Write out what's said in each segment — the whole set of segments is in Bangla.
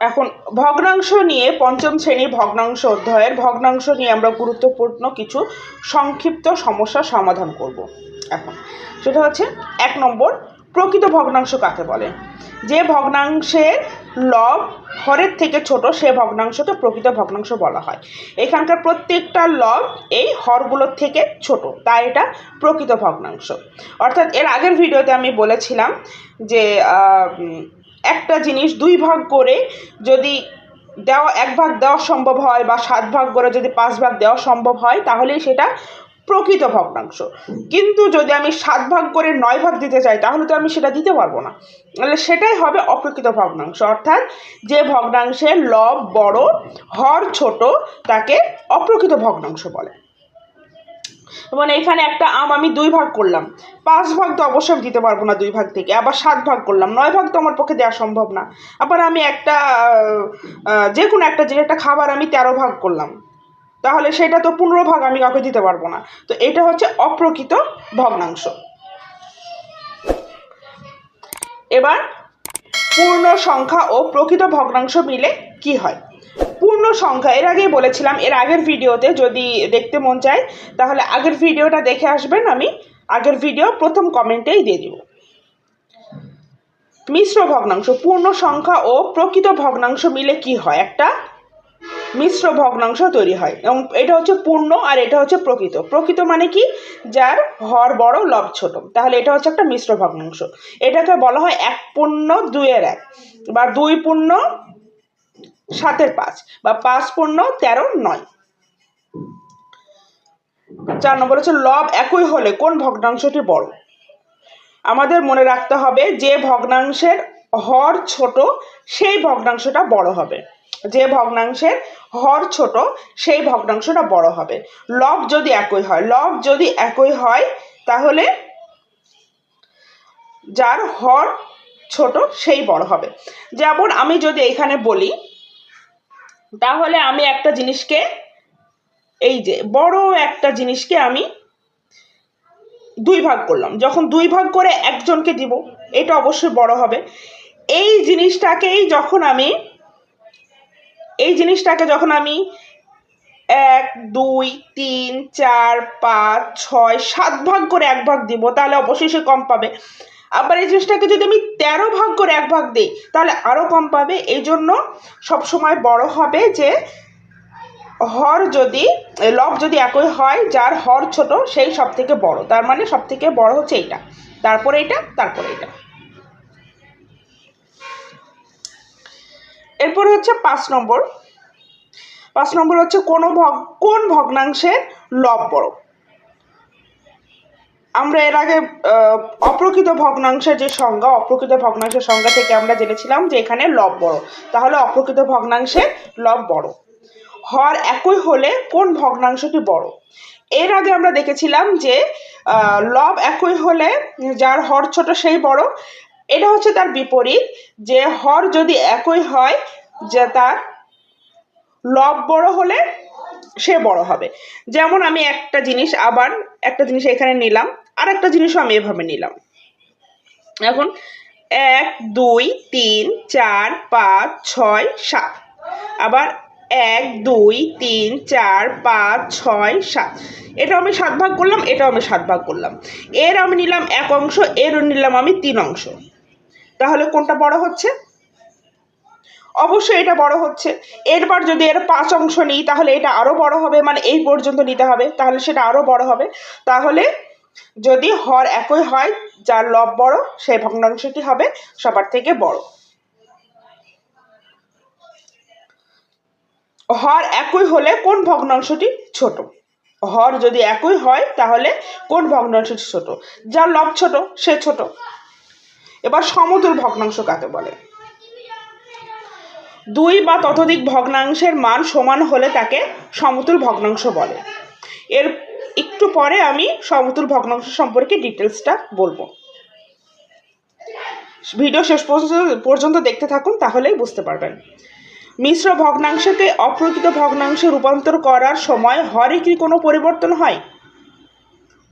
এখন ভগ্নাংশ নিয়ে পঞ্চম শ্রেণির ভগ্নাংশ অধ্যায়ের ভগ্নাংশ নিয়ে আমরা গুরুত্বপূর্ণ কিছু সংক্ষিপ্ত সমস্যার সমাধান করব। এখন সেটা হচ্ছে এক নম্বর, প্রকৃত ভগ্নাংশ কাকে বলে? যে ভগ্নাংশের লব হরের থেকে ছোট, সে ভগ্নাংশকে প্রকৃত ভগ্নাংশ বলা হয়। এখানকার প্রত্যেকটা লব এই হরগুলোর থেকে ছোট, তাই এটা প্রকৃত ভগ্নাংশ। অর্থাৎ এর আগের ভিডিওতে আমি বলেছিলাম যে একটা জিনিস দুই ভাগ করে যদি দেওয়া, এক ভাগ দেওয়া সম্ভব হয় বা সাত ভাগ করে যদি পাঁচ ভাগ দেওয়া সম্ভব হয়, তাহলেই সেটা প্রকৃত ভগ্নাংশ। কিন্তু যদি আমি সাত ভাগ করে নয় ভাগ দিতে চাই, তাহলে তো আমি সেটা দিতে পারব না। তাহলে সেটাই হবে অপ্রকৃত ভগ্নাংশ। অর্থাৎ যে ভগ্নাংশের লব বড়, হর ছোট, তাকে অপ্রকৃত ভগ্নাংশ বলে। মানে এখানে একটা আম আমি দুই ভাগ করলাম। পাঁচ ভাগ তো অবশ্যই দিতে পারব না দুই ভাগ থেকে। আবার সাত ভাগ করলাম। নয় ভাগ তো আমার পক্ষে দেওয়া সম্ভব না। আবার আমি একটা যে কোনো একটা জিনিস একটা খাবার আমি তেরো ভাগ করলাম। তাহলে সেটা তো পনেরো ভাগ আমি কাউকে দিতে পারব না। তো এটা হচ্ছে অপ্রকৃত ভগ্নাংশ। এবার পূর্ণ সংখ্যা ও প্রকৃত ভগ্নাংশ মিলে কি হয়? পূর্ণ সংখ্যা। এর আগেই বলেছিলাম, এর আগের ভিডিওতে যদি দেখতে মন চায়, তাহলে আগের ভিডিওটা দেখে আসবেন আমি। আগের ভিডিও প্রথম কমেন্টেই দিয়ে দিব। মিশ্র ভগ্নাংশ, পূর্ণ সংখ্যা ও প্রকৃত ভগ্নাংশ মিলে কি হয়? একটা মিশ্র ভগ্নাংশ তৈরি হয়। এবং এটা হচ্ছে পূর্ণ আর এটা হচ্ছে প্রকৃত। প্রকৃত মানে কি? যার হর বড়, লব ছোট। তাহলে এটা হচ্ছে একটা মিশ্র ভগ্নাংশ। এটাকে বলা হয় এক পূর্ণ, দুইয়ের এক। বা দুই পূর্ণ সাতের পাঁচ বা পাঁচ পূর্ণ তেরো নয়। চার নম্বর হচ্ছে লব একই হলে কোন ভগ্নাংশটি বড়? আমাদের মনে রাখতে হবে যে ভগ্নাংশের হর ছোট, সেই ভগ্নাংশটা বড় হবে। যে ভগ্নাংশের হর ছোট, সেই ভগ্নাংশটা বড় হবে। লব যদি একই হয়, লব যদি একই হয়, তাহলে যার হর ছোট, সেই বড় হবে। যেমন আমি যদি এখানে বলি তাহলে আমি একটা জিনিসকে, এই যে বড় একটা জিনিসকে আমি দুই ভাগ করলাম। যখন দুই ভাগ করে একজনকে দিব, এটা অবশ্যই বড় হবে। এই জিনিসটাকেই যখন আমি, এই জিনিসটাকে যখন আমি এক, দুই, তিন, চার, পাঁচ, ছয়, সাত ভাগ করে এক ভাগ দিব, তাহলে অবশ্যই সে কম পাবে। আবার এই জিনিসটাকে যদি আমি তেরো ভাগ করে এক ভাগ দিই, তাহলে আরও কম পাবে। এই জন্য সবসময় বড় হবে যে, হর যদি, লব যদি একই হয়, যার হর ছোট, সেই সব থেকে বড়। তার মানে সব থেকে বড় হচ্ছে এইটা। তারপরে এটা তারপরে এটা এরপর হচ্ছে পাঁচ নম্বর। পাঁচ নম্বর হচ্ছে কোনো ভগ, কোন ভগ্নাংশের লব বড়? আমরা এর আগে অপ্রকৃত ভগ্নাংশের যে সংজ্ঞা, অপ্রকৃত ভগ্নাংশের সংজ্ঞা থেকে আমরা জেনেছিলাম যে এখানে লব বড়। তাহলে অপ্রকৃত ভগ্নাংশে লব বড়। হর একই হলে কোন ভগ্নাংশটি বড়? এর আগে আমরা দেখেছিলাম যে লব একই হলে যার হর ছোট সেই বড়। এটা হচ্ছে তার বিপরীত, যে হর যদি একই হয়, যে তার লব বড় হলে সে বড় হবে। যেমন আমি একটা জিনিস আবার, একটা জিনিস এখানে নিলাম। আর একটা জিনিসও আমি এভাবে নিলাম। এখন এক, দুই, তিন, চার, পাঁচ, ছয়, সাত। আবার এক, দুই, তিন, চার, পাঁচ, ছয়, সাত। এটা আমি সাত ভাগ করলাম, এটাও আমি সাত ভাগ করলাম। এর আমি নিলাম এক অংশ, এর নিলাম আমি তিন অংশ। তাহলে কোনটা বড় হচ্ছে? অবশ্যই এটা বড় হচ্ছে। এরপর যদি এর পাঁচ অংশ নিই, তাহলে এটা আরও বড় হবে মানে এই পর্যন্ত নিতে হবে। তাহলে সেটা আরও বড় হবে। তাহলে যদি হর একই হয়, যার লব বড় সেই ভগ্নাংশটি হবে সবার থেকে বড়। হর একই হলে কোন ভগ্নাংশটি ছোট? হর যদি একই হয়, তাহলে কোন ভগ্নাংশটি ছোট? যার লব ছোট, সে ছোট। এবার সমতুল ভগ্নাংশ কাকে বলে? দুই বা ততোধিক ভগ্নাংশের মান সমান হলে তাকে সমতুল ভগ্নাংশ বলে। এর একটু পরে আমি সমতুল ভগ্নাংশ সম্পর্কে ডিটেলসটা বলব। ভিডিও শেষ পর্যন্ত দেখতে থাকুন, তাহলেই বুঝতে পারবেন। মিশ্র ভগ্নাংশকে অপ্রকৃত ভগ্নাংশে রূপান্তর করার সময় হরে কি কোনো পরিবর্তন হয়?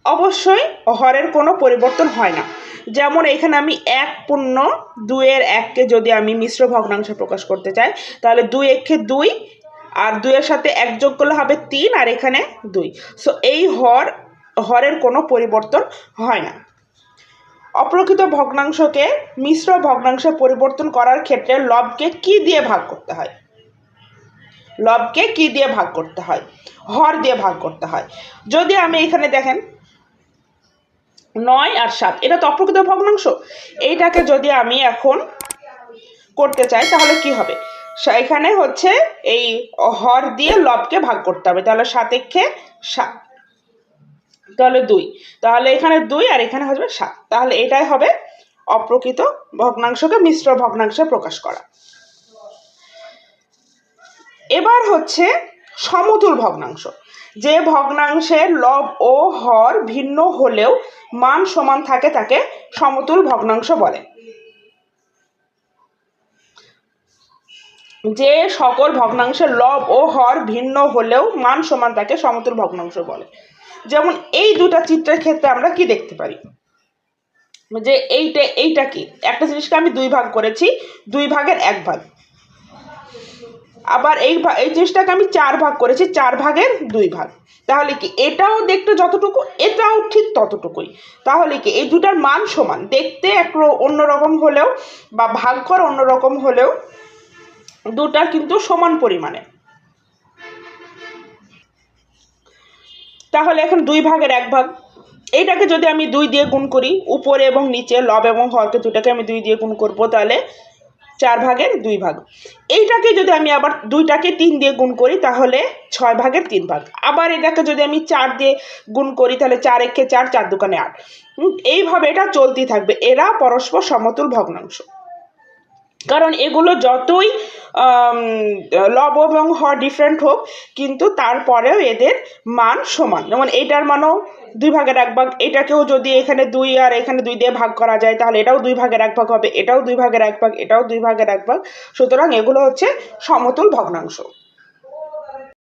অবশ্যই হরের কোনো পরিবর্তন হয় না। যেমন এখানে আমি এক পূর্ণ দুইয়ের এককে যদি আমি মিশ্র ভগ্নাংশে প্রকাশ করতে চাই, তাহলে দুই একে দুই আর দুইয়ের সাথে এক যোগ করলে হবে তিন, আর এখানে দুই। সো এই হর, হরের কোনো পরিবর্তন হয় না। অপ্রকৃত ভগ্নাংশকে মিশ্র ভগ্নাংশে পরিবর্তন করার ক্ষেত্রে লবকে কি দিয়ে ভাগ করতে হয়? লবকে কি দিয়ে ভাগ করতে হয়? হর দিয়ে ভাগ করতে হয়। যদি আমি এখানে দেখেন, নয় আর সাত, এটা তো অপ্রকৃত ভগ্নাংশ। এইটাকে যদি আমি এখন করতে চাই, তাহলে কি হবে? এখানে হচ্ছে এই হর দিয়ে লবকে ভাগ করতে হবে। তাহলে সাত এক্ষে সাত তাহলে দুই। তাহলে এখানে দুই আর এখানে হবে সাত। তাহলে এটাই হবে অপ্রকৃত ভগ্নাংশকে মিশ্র ভগ্নাংশে প্রকাশ করা। এবার হচ্ছে সমতুল ভগ্নাংশ। যে ভগ্নাংশের লব ও হর ভিন্ন হলেও মান সমান থাকে তাকে সমতুল ভগ্নাংশ বলে। যে সকল ভগ্নাংশের লব ও হর ভিন্ন হলেও মান সমান তাকে সমতুল ভগ্নাংশ বলে। যেমন এই দুটা চিত্রের ক্ষেত্রে আমরা কি দেখতে পারি? যে এইটা এইটা কি? একটা জিনিসকে আমি দুই ভাগ করেছি, দুই ভাগের এক ভাগ। আবার এই এই জিনিসটাকে আমি চার ভাগ করেছি, চার ভাগের দুই ভাগ। তাহলে কি এটাও দেখতে যতটুকু, এটাও ঠিক ততটুকুই। তাহলে কি এই দুটার মান সমান? দেখতে এক অন্যরকম হলেও বা ভাগ করা অন্যরকম হলেও দুটা কিন্তু সমান পরিমাণে। তাহলে এখন দুই ভাগের এক ভাগ। এইটাকে যদি আমি দুই দিয়ে গুণ করি, উপরে এবং নিচে, লব এবং হরকে দুটাকে আমি দুই দিয়ে গুণ করব, তাহলে চার ভাগের দুই ভাগ। এইটাকে যদি আমি আবার দুইটাকে তিন দিয়ে গুণ করি, তাহলে ছয় ভাগের তিন ভাগ। আবার এটাকে যদি আমি চার দিয়ে গুণ করি, তাহলে চার একে চার চার দোকানে আট। এইভাবে এটা চলতেই থাকবে। এরা পরস্পর সমতুল ভগ্নাংশ। কারণ এগুলো যতই লব এবং হ ডিফারেন্ট হোক, কিন্তু তারপরেও এদের মান সমান। যেমন এটার মানও দুই ভাগের এক ভাগ, এটাকেও যদি এখানে দুই আর এখানে দুই দিয়ে ভাগ করা যায়, তাহলে এটাও দুই ভাগের এক ভাগ হবে, এটাও দুই ভাগের এক ভাগ, এটাও দুই ভাগের এক ভাগ। সুতরাং এগুলো হচ্ছে সমতুল ভগ্নাংশ।